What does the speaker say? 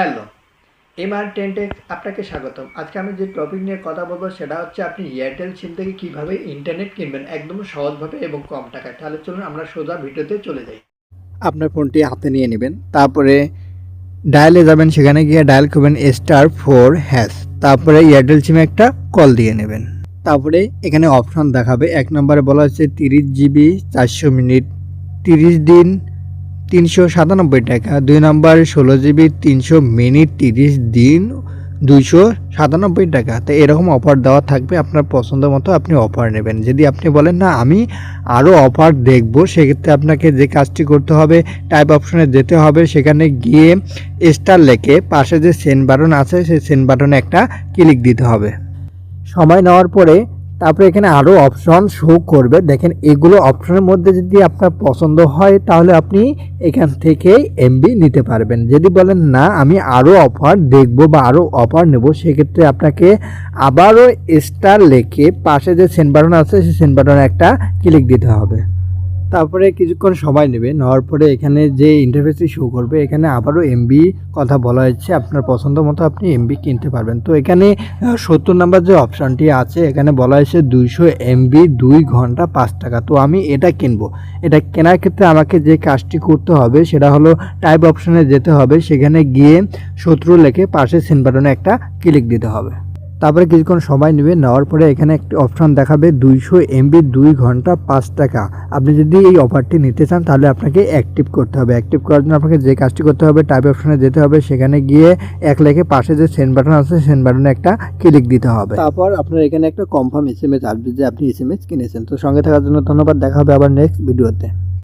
Hello, MR টেনটেক আপনাকে স্বাগতম। আজকে আমি যে টপিক নিয়ে কথা বলব সেটা হচ্ছে আপনি এয়ারটেল সিম থেকে কীভাবে ইন্টারনেট কিনবেন একদম সহজভাবে এবং কম টাকায়। তাহলে চলুন আমরা সোজা ভিডিওতে চলে যাই। আপনার ফোনটি হাতে নিয়ে নেবেন, তারপরে ডায়ালে যাবেন, সেখানে গিয়ে ডায়াল করবেন স্টার ফোর হ্যাশ তারপরে এয়ারটেল সিমে একটা কল দিয়ে নেবেন। তারপরে এখানে অপশন দেখাবে, এক নম্বরে বলা হচ্ছে তিরিশ জিবি চারশো মিনিট, তিরিশ দিন তিনশো সাতানব্বই টাকা। দুই নম্বর ষোলো জিবি তিনশো মিনিট তিরিশ দিন দুইশো সাতানব্বই টাকা। তো এরকম অফার দেওয়া থাকবে, আপনার পছন্দ মতো আপনি অফার নেবেন। যদি আপনি বলেন, না, আমি আরও অফার দেখব, সেক্ষেত্রে আপনাকে যে কাজটি করতে হবে টাইপ অপশনে যেতে হবে। সেখানে গিয়ে স্টার লেখে পাশে যে সেন্ড বাটন আছে, সেই সেন্ড বাটনে একটা ক্লিক দিতে হবে। সময় নেওয়ার পরে তারপরে এখানে আরও অপশন শো করবে। দেখেন, এগুলো অপশনের মধ্যে যদি আপনার পছন্দ হয়, তাহলে আপনি এখান থেকে এমবি নিতে পারবেন। যদি বলেন, না, আমি আরও অফার দেখব বা আরও অফার নেব, সেক্ষেত্রে আপনাকে আবারও স্টার লেখে পাশে যে সেন্ট বাটন আছে, সেই সেন্ট বাটনে একটা ক্লিক দিতে হবে। তারপরে কিছুক্ষণ সময় নেবে, নেওয়ার পরে এখানে যে ইন্টারফেসটি শো করবে, এখানে আবারও এমবি কথা বলা হয়েছে। আপনার পছন্দ মতো আপনি এমবি কিনতে পারবেন। তো এখানে সত্তর নাম্বার যে অপশানটি আছে, এখানে বলা হয়েছে দুইশো এমবি দুই ঘণ্টা পাঁচ টাকা। তো আমি এটা কিনবো। এটা কেনার ক্ষেত্রে আমাকে যে কাজটি করতে হবে, সেটা হলো টাইপ অপশানে যেতে হবে। সেখানে গিয়ে সতেরো লেখে পাশে সেন্ড বাটনে একটা ক্লিক দিতে হবে। তারপরে কিছুক্ষণ সময় নেবে, নেওয়ার পরে এখানে একটি অপশন দেখাবে দুইশো এমবি দুই ঘণ্টা পাঁচ টাকা। আপনি যদি এই অফারটি নিতে চান, তাহলে আপনাকে অ্যাক্টিভ করতে হবে। অ্যাক্টিভ করার জন্য আপনাকে যে কাজটি করতে হবে টাইপ অপশনে যেতে হবে। সেখানে গিয়ে এক লেখে পাশে যে সেন্ড বাটন আছে সেন্ড বাটনে একটা ক্লিক দিতে হবে। তারপর আপনার এখানে একটা কনফার্ম এস এম এস আসবে যে আপনি এস এম এস কিনেছেন। তো সঙ্গে থাকার জন্য ধন্যবাদ। দেখা হবে আবার নেক্সট ভিডিওতে